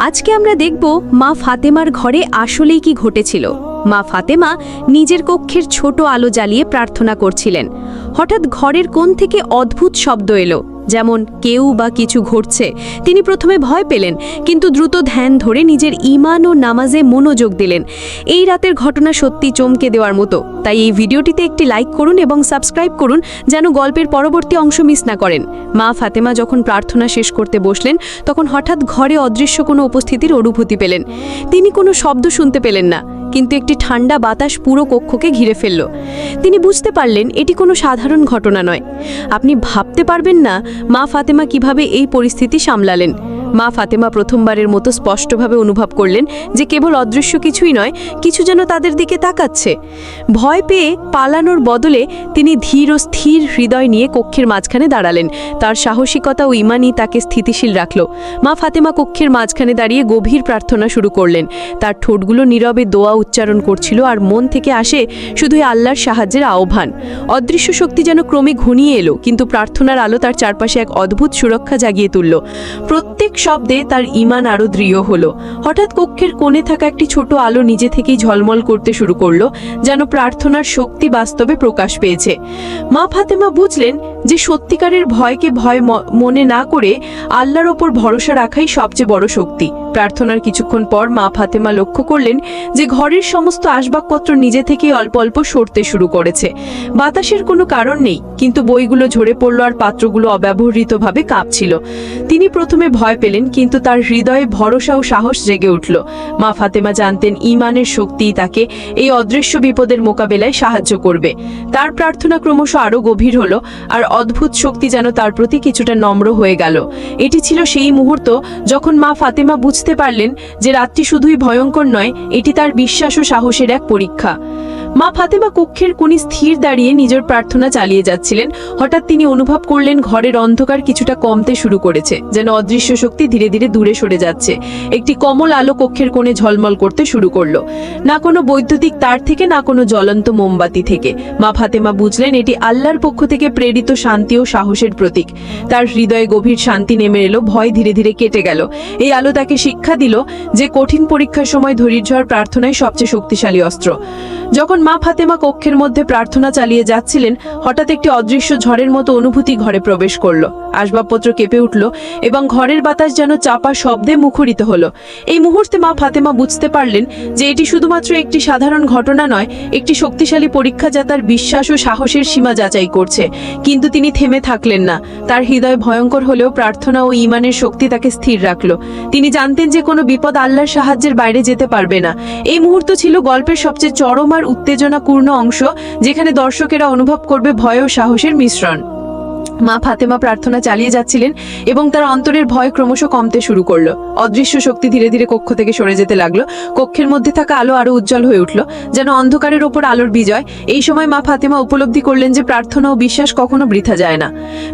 আজকে আমরা দেখব মা ফাতেমার ঘরে আসলেই কি ঘটেছিল। মা ফাতেমা নিজের কক্ষের ছোট আলো জ্বালিয়ে প্রার্থনা করছিলেন। হঠাৎ ঘরের কোণ থেকে অদ্ভুত শব্দ এলো। যেমন কেউ বা কিছু ঘটছে, তিনি প্রথমে ভয় পেলেন, কিন্তু দ্রুত ধ্যান ধরে নিজের ইমান ও নামাজে মনোযোগ দিলেন। এই রাতের ঘটনা সত্যি চমকে দেওয়ার মতো। তাই এই ভিডিওটিতে একটি লাইক করুন এবং সাবস্ক্রাইব করুন, যেন গল্পের পরবর্তী অংশ মিস না করেন। মা ফাতেমা যখন প্রার্থনা শেষ করতে বসলেন, তখন হঠাৎ ঘরে অদৃশ্য কোনো উপস্থিতির অনুভূতি পেলেন। তিনি কোনো শব্দ শুনতে পেলেন না। কিন্তু একটি ঠান্ডা বাতাস পুরো কক্ষকে ঘিরে ফেলল। তিনি বুঝতে পারলেন এটি কোনো সাধারণ ঘটনা নয়। আপনি ভাবতে পারবেন না মা ফাতেমা কীভাবে এই পরিস্থিতি সামলালেন। মা ফাতেমা প্রথমবারের মতো স্পষ্টভাবে অনুভব করলেন যে কেবল অদৃশ্য কিছুই নয়, কিছু যেন তাদের দিকে তাকাচ্ছে। ভয় পেয়ে পালানোর বদলে তিনি ধীর ও স্থির হৃদয় নিয়ে কক্ষের মাঝখানে দাঁড়ালেন। তার সাহসিকতা ও ইমানই তাকে স্থিতিশীল রাখল। মা ফাতেমা কক্ষের মাঝখানে দাঁড়িয়ে গভীর প্রার্থনা শুরু করলেন। তার ঠোঁটগুলো নীরবে দোয়া উচ্চারণ করছিল আর মন থেকে আসে শুধুই আল্লাহর সাহায্যের আহ্বান। অদৃশ্য শক্তি যেন ক্রমে ঘনিয়ে এলো, কিন্তু প্রার্থনার আলো তার চারপাশে এক অদ্ভুত সুরক্ষা জাগিয়ে তুলল। প্রত্যেক শব্দে তার ইমান আরও দৃঢ় হলো। হঠাৎ কক্ষের কোণে থাকা একটি ছোট আলো নিজে থেকেই ঝলমল করতে শুরু করল, যেন প্রার্থনার শক্তি বাস্তবে প্রকাশ পেয়েছে। মা ফাতেমা বুঝলেন যে সত্যিকারের ভয়কে ভয় মনে না করে আল্লাহর ওপর ভরসা রাখাই সবচেয়ে বড় শক্তি। প্রার্থনার কিছুক্ষণ পর মা ফাতেমা লক্ষ্য করলেন যে ঘরের সমস্ত আসবাবপত্র নিজে থেকেই অল্প অল্প সরতে শুরু করেছে। বাতাসের কোনো কারণ নেই, কিন্তু বইগুলো ঝরে পড়ল আর পাত্রগুলো অব্যবহৃতভাবে কাঁপছিল। তিনি প্রথমে ভয় পেলেন, কিন্তু তার হৃদয়ে ভরসা ও সাহস জেগে উঠল। মা ফাতেমা জানতেন ইমানের শক্তিই তাকে এই অদৃশ্য বিপদের মোকাবেলায় সাহায্য করবে। তার প্রার্থনা ক্রমশ আরও গভীর হলো, আর অদ্ভুত শক্তি যেন তার প্রতি কিছুটা নম্র হয়ে গেল। এটি ছিল সেই মুহূর্ত যখন মা ফাতেমা বুঝতে পারলেন যে রাতটি শুধুই ভয়ঙ্কর নয়, এটি তার বিশ্বাস ও সাহসের এক পরীক্ষা। মা ফাতেমা কক্ষের কোণে স্থির দাঁড়িয়ে নিজের প্রার্থনা চালিয়ে যাচ্ছিলেন। হঠাৎ তিনি অনুভব করলেন ঘরের অন্ধকার কিছুটা কমতে শুরু করেছে, যেন অদৃশ্য শক্তি ধীরে ধীরে দূরে সরে যাচ্ছে। একটি কমল আলো কক্ষের কোণে ঝলমল করতে শুরু করল। না কোনো বৈদ্যুতিক তার থেকে, না কোনো জ্বলন্ত মোমবাতি থেকে। মা ফাতেমা বুঝলেন এটি আল্লাহর পক্ষ থেকে প্রেরিত শান্তি ও সাহসের প্রতীক। তার হৃদয়ে গভীর শান্তি নেমে এলো, ভয় ধীরে ধীরে কেটে গেল। এই আলো তাকে শিক্ষা দিল যে কঠিন পরীক্ষার সময় ধৈর্য আর প্রার্থনাই সবচেয়ে শক্তিশালী অস্ত্র। যখন মা ফাতেমা কক্ষের মধ্যে প্রার্থনা চালিয়ে যাচ্ছিলেন, হঠাৎ একটি অদৃশ্য ঝড়ের মতো অনুভূতি ঘরে প্রবেশ করল। আসবাবপত্র কেঁপে উঠল এবং ঘরের বাতাস যেন চাপা শব্দে মুখরিত হলো। এই মুহূর্তে মা ফাতেমা বুঝতে পারলেন যে এটি শুধুমাত্র একটি সাধারণ ঘটনা নয়, একটি শক্তিশালী পরীক্ষা যা তার বিশ্বাস ও সাহসের সীমা যাচাই করছে। কিন্তু তিনি থেমে থাকলেন না। তার হৃদয় ভয়ঙ্কর হলেও প্রার্থনা ও ইমানের শক্তি তাকে স্থির রাখল। তিনি জানতেন যে কোনো বিপদ আল্লাহর সাহায্যের বাইরে যেতে পারবে না। এই মুহূর্ত ছিল গল্পের সবচেয়ে চরম আর উত্তেজনাপূর্ণ অংশ, যেখানে দর্শকেরা অনুভব করবে ভয় ও সাহসের মিশ্রণ। মা ফাতেমা প্রার্থনা চালিয়ে যাচ্ছিলেন এবং তার অন্তরের ভয় ক্রমশ কমতে শুরু করল। অদৃশ্য শক্তি ধীরে ধীরে কক্ষ থেকে সরে যেতে লাগল। কক্ষের মধ্যে থাকা আলো আরও উজ্জ্বল হয়ে উঠল, যেন অন্ধকারের ওপর আলোর বিজয়। এই সময় মা ফাতেমা উপলব্ধি করলেন যে প্রার্থনা ও বিশ্বাস কখনো বৃথা যায় না।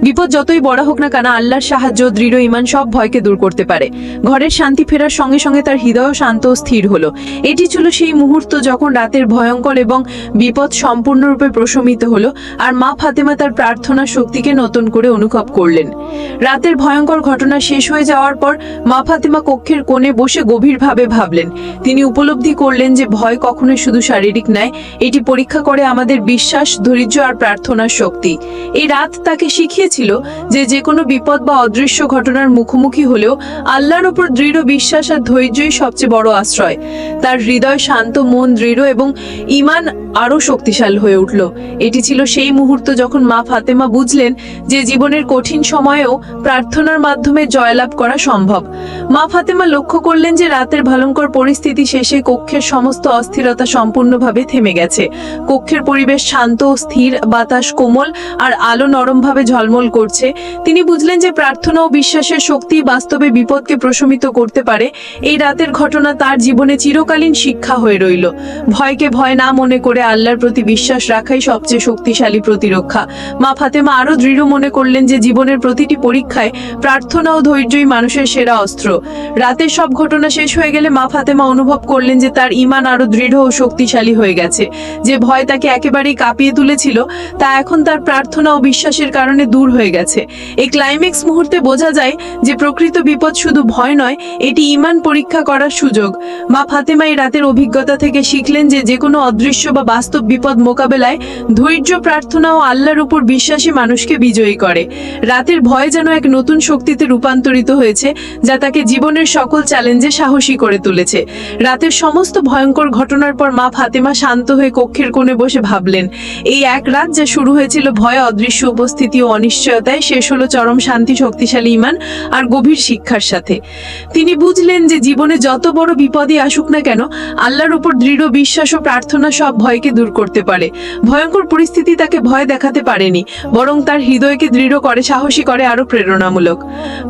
বিপদ যতই বড় হোক না কেন আল্লাহর সাহায্য, দৃঢ় ইমান সব ভয়কে দূর করতে পারে। ঘরের শান্তি ফেরার সঙ্গে সঙ্গে তার হৃদয় শান্ত ও স্থির হলো। এটি ছিল সেই মুহূর্ত যখন রাতের ভয়ঙ্কর এবং বিপদ সম্পূর্ণরূপে প্রশমিত হলো, আর মা ফাতেমা তার প্রার্থনার শক্তিকে নতুন করে অনুভব করলেন। রাতের ভয়ঙ্কর ঘটনা শেষ হয়ে যাওয়ার পর মা ফাতেমা কক্ষের কোণে বসে গভীরভাবে ভাবলেন। তিনি উপলব্ধি করলেন যে ভয় কখনোই শুধু শারীরিক নয়, এটি পরীক্ষা করে আমাদের বিশ্বাস, ধৈর্য আর প্রার্থনার শক্তি। এই রাত তাকে শিখিয়েছিল যে যে কোনো বিপদ বা অদৃশ্য ঘটনার মুখোমুখি হলেও আল্লাহর উপর দৃঢ় বিশ্বাস আর ধৈর্যই সবচেয়ে বড় আশ্রয়। তার হৃদয় শান্ত, মন দৃঢ় এবং ইমান আরও শক্তিশালী হয়ে উঠল। এটি ছিল সেই মুহূর্ত যখন মা ফাতেমা বুঝলেন যে জীবনের কঠিন সময়েও প্রার্থনার মাধ্যমে জয়লাভ করা সম্ভব। মা ফাতেমা লক্ষ্য করলেন যে রাতের ভয়ঙ্কর পরিস্থিতি শেষে কক্ষের সমস্ত অস্থিরতা সম্পূর্ণভাবে থেমে গেছে। কক্ষের পরিবেশ শান্ত ও স্থির, বাতাস কোমল আর আলো নরমভাবে ঝলমল করছে। তিনি বুঝলেন যে প্রার্থনা ও বিশ্বাসের শক্তি বাস্তবে বিপদকে প্রশমিত করতে পারে। এই রাতের ঘটনা তার জীবনে চিরকালীন শিক্ষা হয়ে রইল। ভয়কে ভয় না মনে করে আল্লাহর প্রতি বিশ্বাস রাখাই সবচেয়ে শক্তিশালী প্রতিরক্ষা। মা ফাতেমা আরও দৃঢ় মনে করলেন যে জীবনের প্রতিটি পরীক্ষায় প্রার্থনা ও ধৈর্যই মানুষের সেরা অস্ত্র। রাতের সব ঘটনা শেষ হয়ে গেলে মা ফাতেমা অনুভব করলেন যে তার ইমান আরও দৃঢ় ও শক্তিশালী হয়ে গেছে। যে ভয় তাকে একেবারেই কাঁপিয়ে তুলেছিল, তা এখন তার প্রার্থনা ও বিশ্বাসের কারণে দূর হয়ে গেছে। এই ক্লাইম্যাক্স মুহূর্তে বোঝা যায় যে প্রকৃত বিপদ শুধু ভয় নয়, এটি ইমান পরীক্ষা করার সুযোগ। মা ফাতেমা এই রাতের অভিজ্ঞতা থেকে শিখলেন যে যে কোনো অদৃশ্য বা বাস্তব বিপদ মোকাবেলায় ধৈর্য, প্রার্থনা ও আল্লাহর উপর বিশ্বাসী মানুষকে বিজয়ী করে। রাতের ভয় যেন এক নতুন শক্তিতে রূপান্তরিত হয়েছে, যা তাকে জীবনের সকল চ্যালেঞ্জে সাহসী করে তুলেছে। রাতের সমস্ত ভয়ঙ্কর ঘটনার পর মা ফাতেমা শান্ত হয়ে কক্ষের কোণে বসে ভাবলেন, এই এক রাত যা শুরু হয়েছিল ভয় অদৃশ্য উপস্থিতি ও অনিশ্চয়তায় শেষ হলো চরম শান্তি, শক্তিশালী ইমান আর গভীর শিক্ষার সাথে। তিনি বুঝলেন যে জীবনে যত বড় বিপদই আসুক না কেন, আল্লাহর উপর দৃঢ় বিশ্বাস ও প্রার্থনা সব ভয়কে দূর করতে পারে। ভয়ঙ্কর পরিস্থিতি তাকে ভয় দেখাতে পারেনি, বরং তার হৃদয়কে দৃঢ় করে, সাহসী করে আরও প্রেরণামূলক।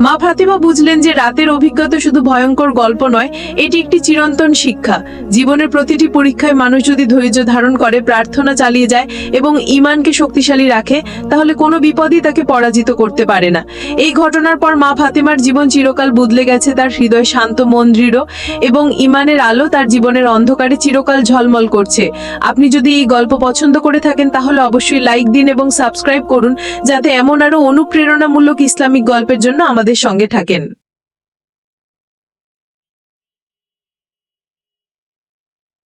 মা ফাতেমা বুঝলেন যে রাতের অভিজ্ঞতা শুধু ভয়ঙ্কর গল্প নয়, এটি একটি চিরন্তন শিক্ষা। জীবনের প্রতিটি পরীক্ষায় মানুষ যদি ধৈর্য ধারণ করে, প্রার্থনা চালিয়ে যায় এবং ইমানকে শক্তিশালী রাখে, তাহলে কোনো বিপদই তাকে পরাজিত করতে পারে না। এই ঘটনার পর মা ফাতেমার জীবন চিরকাল বদলে গেছে, তার হৃদয় শান্ত, মন দৃঢ় এবং ইমানের আলো তার জীবনের অন্ধকারে চিরকাল ঝলমল করছে। আপনি যদি এই গল্প পছন্দ করে থাকেন, তাহলে অবশ্যই লাইক দিন এবং সাবস্ক্রাইব করুন, যাতে এমন আরও অনুপ্রেরণামূলক ইসলামিক গল্পের জন্য আমাদের সঙ্গে থাকেন।